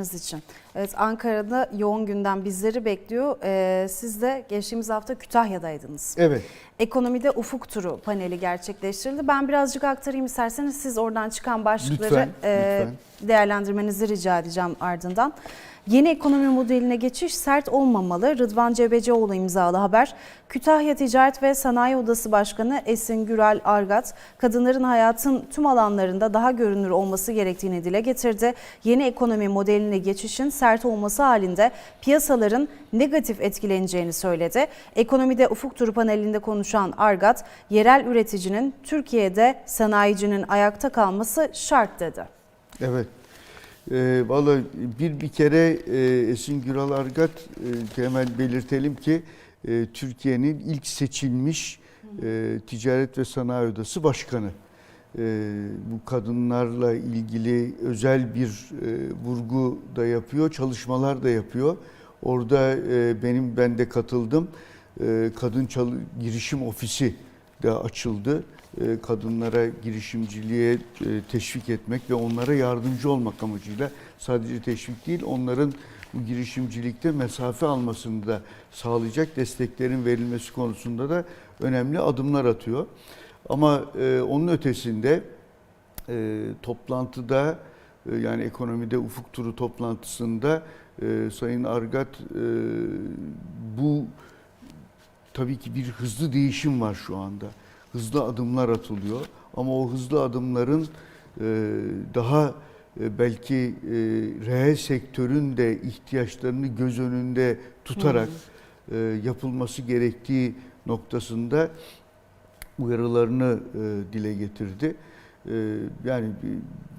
bilgileriniz için. Evet Ankara'da yoğun gündem bizleri bekliyor. Ee, siz de geçtiğimiz hafta Kütahya'daydınız. Evet. Ekonomide ufuk turu paneli gerçekleştirildi. Ben birazcık aktarayım isterseniz siz oradan çıkan başlıkları Lütfen, e, lütfen. değerlendirmenizi rica edeceğim ardından. Yeni ekonomi modeline geçiş sert olmamalı. Rıdvan Cebecioğlu imzalı haber. Kütahya Ticaret ve Sanayi Odası Başkanı Esin Gürel Argat, kadınların hayatın tüm alanlarında daha görünür olması gerektiğini dile getirdi. Yeni ekonomi modeline geçişin sert olması halinde piyasaların negatif etkileneceğini söyledi. Ekonomide ufuk turu panelinde konuşan Argat, yerel üreticinin Türkiye'de sanayicinin ayakta kalması şart dedi. Evet. Ee, Valla bir bir kere e, Esin Güral Argat e, hemen belirtelim ki e, Türkiye'nin ilk seçilmiş e, Ticaret ve Sanayi Odası Başkanı. E, bu kadınlarla ilgili özel bir e, vurgu da yapıyor, çalışmalar da yapıyor. Orada e, benim ben de katıldım. E, kadın çalı, girişim ofisi de açıldı. E, kadınlara girişimciliğe e, teşvik etmek ve onlara yardımcı olmak amacıyla sadece teşvik değil onların bu girişimcilikte mesafe almasını da sağlayacak desteklerin verilmesi konusunda da önemli adımlar atıyor. Ama e, onun ötesinde toplantıda yani ekonomide ufuk turu toplantısında Sayın Argat bu tabii ki bir hızlı değişim var şu anda. Hızlı adımlar atılıyor ama o hızlı adımların e, daha e, belki e, reel sektörün de ihtiyaçlarını göz önünde tutarak yapılması gerektiği noktasında uyarılarını dile getirdi. Yani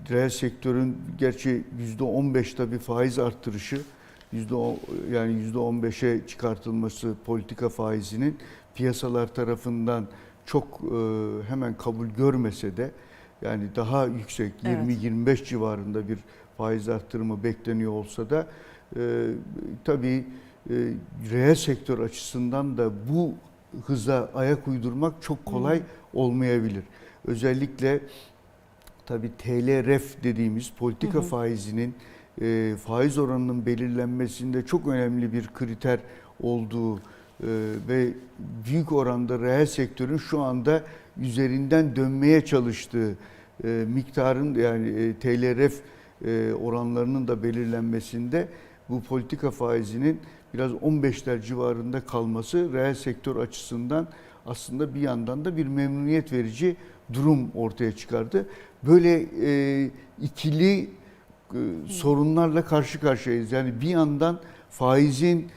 reel sektörün gerçi yüzde 15 tabii faiz arttırışı yüzde yani yüzde 15'e çıkartılması politika faizinin piyasalar tarafından çok e, hemen kabul görmese de yani daha yüksek Evet. 20-25 civarında bir faiz arttırımı bekleniyor olsa da e, tabii e, reel sektör açısından da bu hıza ayak uydurmak çok kolay olmayabilir. Özellikle tabii TL ref dediğimiz politika faizinin e, faiz oranının belirlenmesinde çok önemli bir kriter olduğu e, ve büyük oranda reel sektörün şu anda üzerinden dönmeye çalıştığı e, miktarın yani e, TL ref e, oranlarının da belirlenmesinde bu politika faizinin biraz 15'ler civarında kalması reel sektör açısından aslında bir yandan da bir memnuniyet verici durum ortaya çıkardı. Böyle e, ikili e, sorunlarla karşı karşıyayız. Yani bir yandan faizin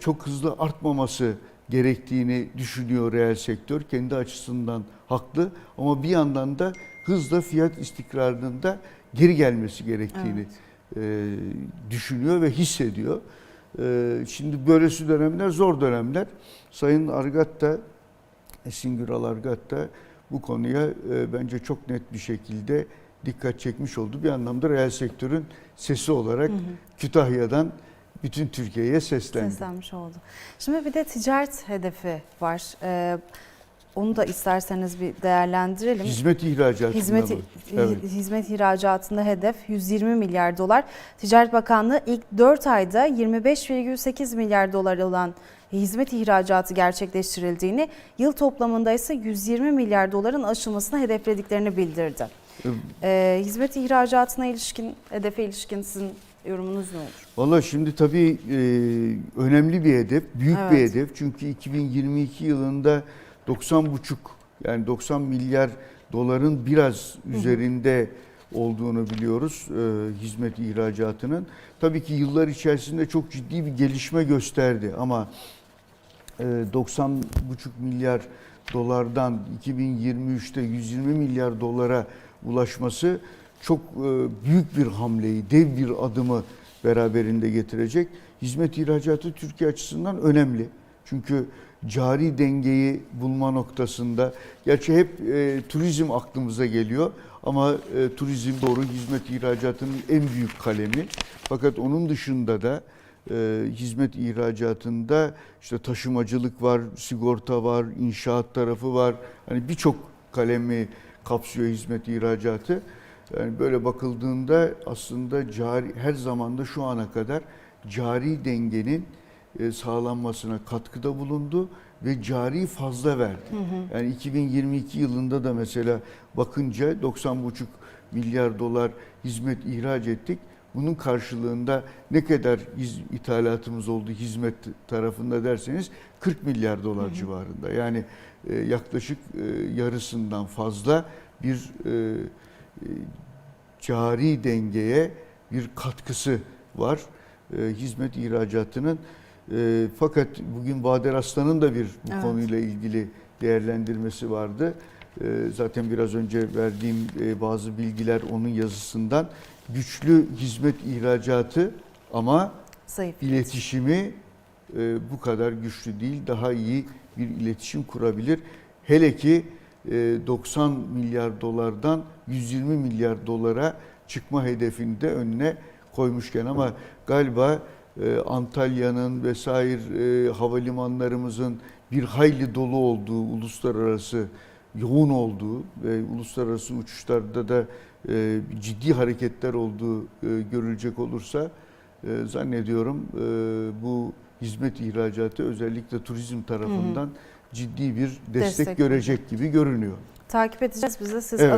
çok hızlı artmaması gerektiğini düşünüyor reel sektör. Kendi açısından haklı ama bir yandan da hızla fiyat istikrarının da geri gelmesi gerektiğini e, düşünüyor ve hissediyor. E, şimdi böylesi dönemler zor dönemler. Sayın Argat da Esin Güral Argat da bu konuya e, bence çok net bir şekilde dikkat çekmiş oldu. Bir anlamda reel sektörün sesi olarak Kütahya'dan bütün Türkiye'ye seslendi. Seslenmiş oldu. Şimdi bir de ticaret hedefi var. Ee, onu da isterseniz bir değerlendirelim. Hizmet ihracatında Hizmet? Evet. hizmet ihracatında hedef 120 milyar dolar. Ticaret Bakanlığı ilk 4 ayda 25,8 milyar dolar olan hizmet ihracatı gerçekleştirildiğini, yıl toplamında ise 120 milyar doların aşılmasını hedeflediklerini bildirdi. Ee, hizmet ihracatına ilişkin, hedefe ilişkin sizin yorumunuz ne olur? Valla şimdi tabii e, önemli bir hedef, büyük bir Evet. hedef. Çünkü 2022 yılında 90,5 yani 90 milyar doların biraz üzerinde olduğunu biliyoruz e, hizmet ihracatının. Tabii ki yıllar içerisinde çok ciddi bir gelişme gösterdi ama e, 90,5 milyar dolardan 2023'te 120 milyar dolara ulaşması çok e, büyük bir hamleyi, dev bir adımı beraberinde getirecek. Hizmet ihracatı Türkiye açısından önemli. Çünkü cari dengeyi bulma noktasında, gerçi hep e, turizm aklımıza geliyor ama e, turizm doğru hizmet ihracatının en büyük kalemi. Fakat onun dışında da e, hizmet ihracatında işte taşımacılık var, sigorta var, inşaat tarafı var. Hani birçok kalemi kapsıyor hizmet ihracatı. Yani böyle bakıldığında aslında cari her zamanda şu ana kadar cari dengenin e, sağlanmasına katkıda bulundu ve cari fazla verdi. Yani 2022 yılında da mesela bakınca 90,5 milyar dolar hizmet ihraç ettik. Bunun karşılığında ne kadar ithalatımız oldu hizmet tarafında derseniz 40 milyar dolar civarında. Yani e, yaklaşık e, yarısından fazla bir cari dengeye bir katkısı var e, hizmet ihracatının. E, fakat bugün Bader Aslan'ın da bir bu Evet. konuyla ilgili değerlendirmesi vardı. E, zaten biraz önce verdiğim e, bazı bilgiler onun yazısından. Güçlü hizmet ihracatı ama Zayıf. iletişimi e, bu kadar güçlü değil. Daha iyi bir iletişim kurabilir. Hele ki e, 90 milyar dolardan 120 milyar dolara çıkma hedefini de önüne koymuşken ama galiba e, Antalya'nın vesaire e, havalimanlarımızın bir hayli dolu olduğu, uluslararası yoğun olduğu ve uluslararası uçuşlarda da e, ciddi hareketler olduğu e, görülecek olursa e, zannediyorum e, bu hizmet ihracatı özellikle turizm tarafından ciddi bir destek, Destek. görecek gibi görünüyor. Takip edeceğiz biz de. Siz Evet. az